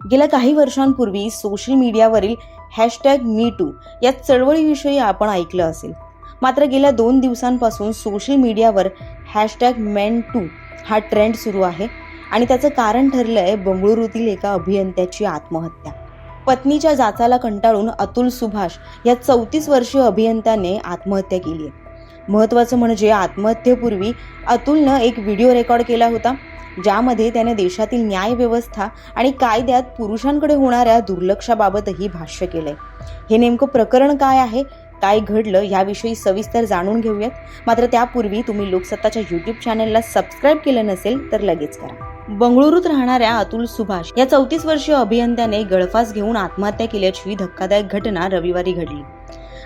गेल्या काही वर्षांपूर्वी सोशल मीडियावरील हॅशटॅग मी टू या चळवळीविषयी आपण ऐकलं असेल. मात्र गेल्या दोन दिवसांपासून सोशल मीडियावर हॅशटॅग मेन टू हा ट्रेंड सुरू आहे आणि त्याचं कारण ठरलं आहे बंगळुरूतील एका अभियंत्याची आत्महत्या. पत्नीच्या जाचाला कंटाळून अतुल सुभाष या चौतीस वर्षीय अभियंत्याने आत्महत्या केली आहे. महत्त्वाचं म्हणजे आत्महत्येपूर्वी अतुलनं एक व्हिडिओ रेकॉर्ड केला होता. ज्यामध्ये त्याने देशातील न्यायव्यवस्था आणि कायद्यात पुरुषांकडे होणाऱ्या दुर्लक्षाबाबतही भाष्य केलंय. हे नेमकं प्रकरण काय आहे? काय घडलं? याविषयी सविस्तर जाणून घेऊयात. मात्र त्यापूर्वी तुम्ही लोकसत्ताच्या युट्यूब चॅनलला सबस्क्राईब केलं नसेल तर लगेच करा. बंगळुरूत राहणाऱ्या अतुल सुभाष या चौतीस वर्षीय अभियंत्याने गळफास घेऊन आत्महत्या केल्याची धक्कादायक घटना रविवारी घडली.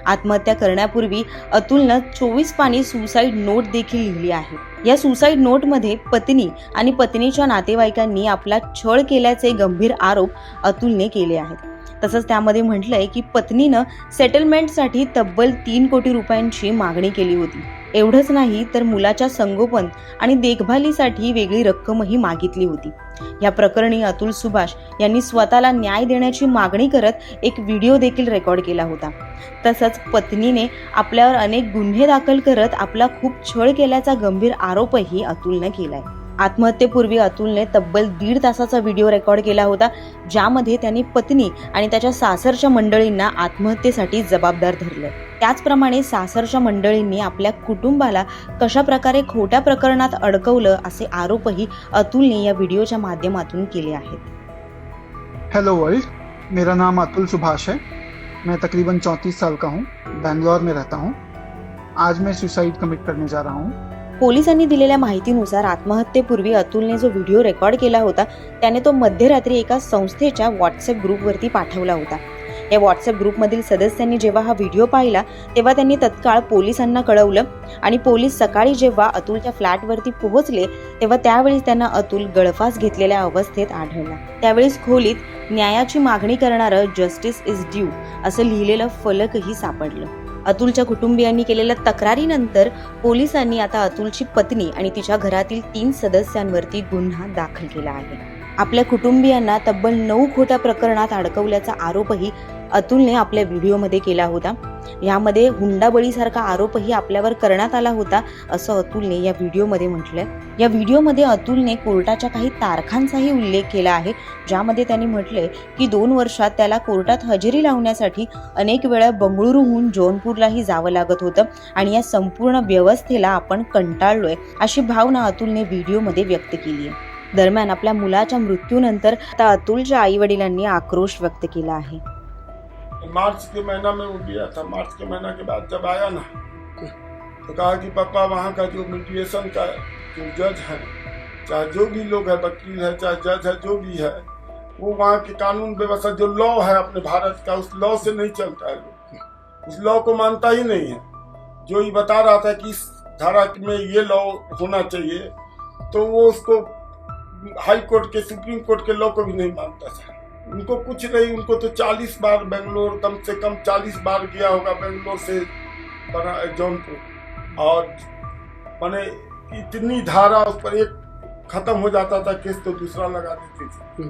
आत्महत्या करण्यापूर्वी अतुलनं चोवीस पाणी सुसाईड नोट देखील लिहिली आहे. या सुसाईड नोटमध्ये पत्नी आणि पत्नीच्या नातेवाईकांनी आपला छळ केल्याचे गंभीर आरोप अतुलने केले आहेत. तसंच त्यामध्ये म्हटलंय की पत्नीनं सेटलमेंटसाठी तब्बल तीन कोटी रुपयांची मागणी केली होती. एवढंच नाही तर मुलाच्या संगोपन आणि देखभालीसाठी वेगळी रक्कमही मागितली होती. या प्रकरणी अतुल सुभाष यांनी स्वतःला न्याय देण्याची मागणी करत एक व्हिडिओ देखील रेकॉर्ड केला होता. तसंच पत्नीने आपल्यावर अनेक गुन्हे दाखल करत आपला खूप छळ केल्याचा गंभीर आरोपही अतुलने केलाय. आत्महत्येपूर्वी अतुलने तब्बल दीड तासाचा व्हिडिओ रेकॉर्ड केला होता ज्यामध्ये त्यांनी पत्नी आणि त्याच्या सासरच्या मंडळींना आत्महत्येसाठी जबाबदार धरलं. त्याचप्रमाणे सासरच्या मंडळींनी आपल्या कुटुंबाला कशा प्रकारे खोट्या प्रकरणात अडकवलं असे आरोपही अतुलने या व्हिडिओच्या माध्यमातून केले आहेत. हेलो वर्ल्ड मेरा नाम अतुल सुभाष है। मैं तकरीबन चौंतीस साल का हूँ बैंगलोर में रहता हूँ। आज मैं सुसाइड कमिट करने जा रहा हूँ। पोलिसांनी दिलेल्या माहितीनुसार आत्महत्येपूर्वी अतुलने जो व्हिडिओ रेकॉर्ड केला होता त्याने तो मध्यरात्री एका संस्थेच्या व्हॉट्सअप ग्रुपवरती पाठवला होता. या व्हॉट्सअप ग्रुपमधील सदस्यांनी जेव्हा हा व्हिडिओ पाहिला तेव्हा त्यांनी तत्काळ पोलिसांना कळवलं आणि पोलीस सकाळी जेव्हा अतुलच्या फ्लॅटवरती पोहोचले तेव्हा त्यावेळेस त्यांना अतुल गळफास घेतलेल्या अवस्थेत आढळला. त्यावेळेस खोलीत न्यायाची मागणी करणारं जस्टिस इज ड्यू असं लिहिलेलं फलकही सापडलं. अतुलच्या कुटुंबियांनी केलेल्या तक्रारीनंतर पोलिसांनी आता अतुलची पत्नी आणि तिच्या घरातील तीन सदस्यांवरती गुन्हा दाखल केला आहे. आपल्या कुटुंबियांना तब्बल नऊ खोट्या प्रकरणात अडकवल्याचा आरोपही अतुलने आपल्या व्हिडिओमध्ये केला होता. यामध्ये हुंडाबळीसारखा आरोपही आपल्यावर करण्यात आला होता असं अतुलने या व्हिडिओमध्ये म्हटलंय. या व्हिडिओमध्ये अतुलने कोर्टाच्या काही तारखांचाही उल्लेख केला आहे ज्यामध्ये त्यांनी म्हटलंय की दोन वर्षात त्याला कोर्टात हजेरी लावण्यासाठी अनेक वेळा बंगळुरूहून जौनपूरलाही जावं लागत होतं आणि या संपूर्ण व्यवस्थेला आपण कंटाळलोय अशी भावना अतुलने व्हिडिओमध्ये व्यक्त केली आहे दरम्यान आपल्या मुलाच्या मृत्यूनंतर आता अतुलच्या आई वडिलांनी आक्रोश व्यक्त केला आहे. मार्च के महीना में वो गया था। मार्च के महीना के बाद जब आया ना तो कहा कि, पापा, वहाँ का जो मीडिएशन का जो जज है, चाहे जो भी लोग है, वकील है, चाहे जज है, जो भी है, वो वहाँ की कानून व्यवस्था, जो लॉ है अपने भारत का, उस लॉ से नहीं चलता है लोग। उस लॉ को मानता ही नहीं है। जो ये बता रहा था कि इस धारा में ये लॉ होना चाहिए तो वो उसको हाई कोर्ट के सुप्रीम कोर्ट के लॉ को भी नहीं मानता था। उनको कुछ नहीं उनको तो चालीस बार बेंगलोर कम से कम चालीस बार गया होगा बेंगलोर से बना जौनपुर। और मैंने इतनी धारा उस पर एक खत्म हो जाता था केस तो दूसरा लगा देती थी।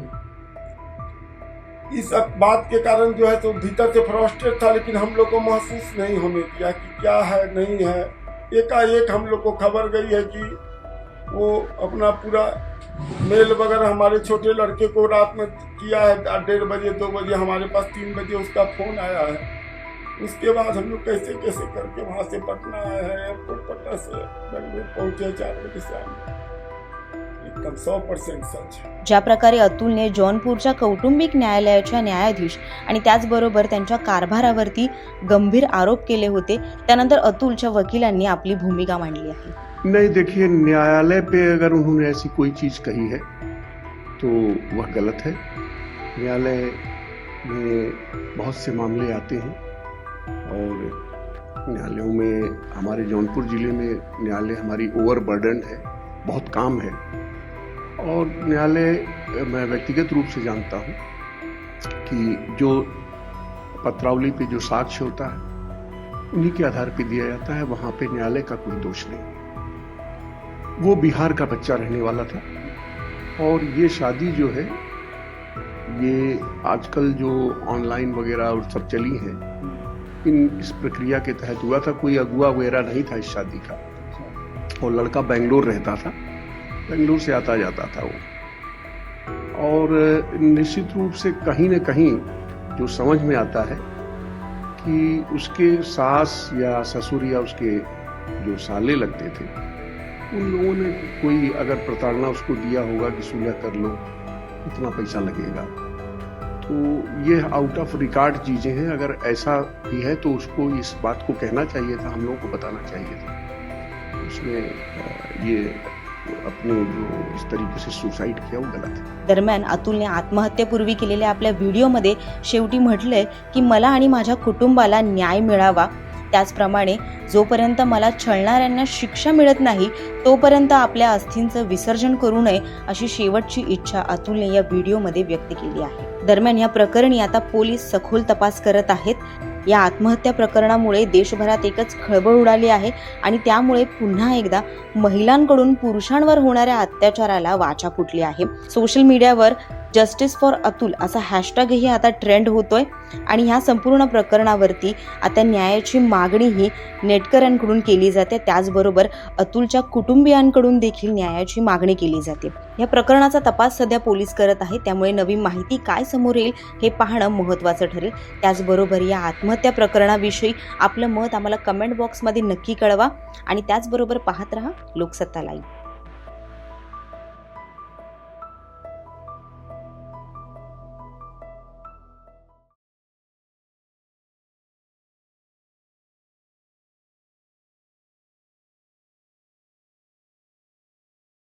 इस बात के कारण जो है तो भीतर से फ्रस्ट्रेट था लेकिन हम लोग को महसूस नहीं होने दिया कि क्या है नहीं है। एकाएक हम लोग को खबर गई है कि वो अपना पूरा मेल वगैरह हमारे छोटे लड़के को रात में किया है डेढ़ बजे दो बजे हमारे पास तीन बजे उसका फोन आया है। उसके बाद हम लोग कैसे कैसे करके वहाँ से पटना आए हैं एयरपोर्ट पटना से बेंगलुरु पहुँचे चार बजे शाम एकदम सौ परसेंट सच। ज्या प्रकारे अतुलने जॉनपूरच्या कौटुंबिक न्यायालयाच्या न्यायाधीश आणि त्याचबरोबर त्यांच्या कारभारावरती गंभीर आरोप केले होते त्यानंतर अतुलच्या वकिलांनी आपली भूमिका मांडली आहे. नहीं, देखिए, न्यायालय पे अगर उन्होंने ऐसी कोई चीज़ कही है तो वह गलत है। न्यायालय में बहुत से मामले आते हैं और न्यायालयों में, हमारे जौनपुर ज़िले में न्यायालय हमारी ओवर बर्डन है, बहुत काम है। और न्यायालय, मैं व्यक्तिगत रूप से जानता हूँ कि जो पत्रावली पे जो साक्ष्य होता है, उन्हीं के आधार पे दिया जाता है, वहाँ पे न्यायालय का कोई दोष नहीं। वो बिहार का बच्चा रहने वाला था। और ये शादी जो है, ये आजकल जो ऑनलाइन वगैरह और सब चली हैं, इन इस प्रक्रिया के तहत हुआ था। कोई अगुआ वगैरह नहीं था इस शादी का। और लड़का बेंगलोर रहता था, बेंगलोर से आता जाता था वो। और निश्चित रूप से कहीं न कहीं जो समझ में आता है कि उसके सास या ससुर या उसके जो साले लगते थे उन लोगों ने कोई अगर प्रताड़ना उसको दिया होगा कि सुलह कर लो इतना पैसा लगेगा। तो ये आउट ऑफ रिकॉर्ड चीजें हैं। अगर ऐसा भी है तो उसको इस बात को कहना चाहिए था हम लोगों को बताना चाहिए था। उसने ये अपने जो इस तरीके से सुसाइड किया वो गलत है। दरम्यान अतुलने आत्महत्येपूर्वी केलेल्या आपल्या व्हिडिओमध्ये शेवटी म्हटलंय की मला आणि माझ्या कुटुंबाला न्याय मिळावा त्याचप्रमाणे जोपर्यंत मला छळणाऱ्यांना शिक्षा मिळत नाही तोपर्यंत आपल्या अस्थींचं विसर्जन करू नये अशी शेवटची इच्छा अतुलने या व्हिडिओमध्ये व्यक्त केली आहे. दरम्यान या प्रकरणी आता पोलीस सखोल तपास करत आहेत. या आत्महत्या प्रकरणामुळे देशभरात एकच खळबळ उडाली आहे आणि त्यामुळे पुन्हा एकदा महिलांकडून पुरुषांवर होणाऱ्या अत्याचाराला वाचा फुटली आहे. सोशल मीडियावर जस्टिस फॉर अतुल असा हॅशटॅगही आता ट्रेंड होतोय. आणि ह्या संपूर्ण प्रकरणावरती आता न्यायाची मागणीही नेटकऱ्यांकडून केली जाते. त्याचबरोबर अतुलच्या कुटुंबियांकडून देखील न्यायाची मागणी केली जाते. या प्रकरणाचा तपास सध्या पोलीस करत आहे त्यामुळे नवीन माहिती काय समोर येईल हे पाहणं महत्त्वाचं ठरेल. त्याचबरोबर या आत्महत्या प्रकरणाविषयी आपलं मत आम्हाला कमेंट बॉक्समध्ये नक्की कळवा. आणि त्याचबरोबर पाहत रहा लोकसत्ता लाईव्ह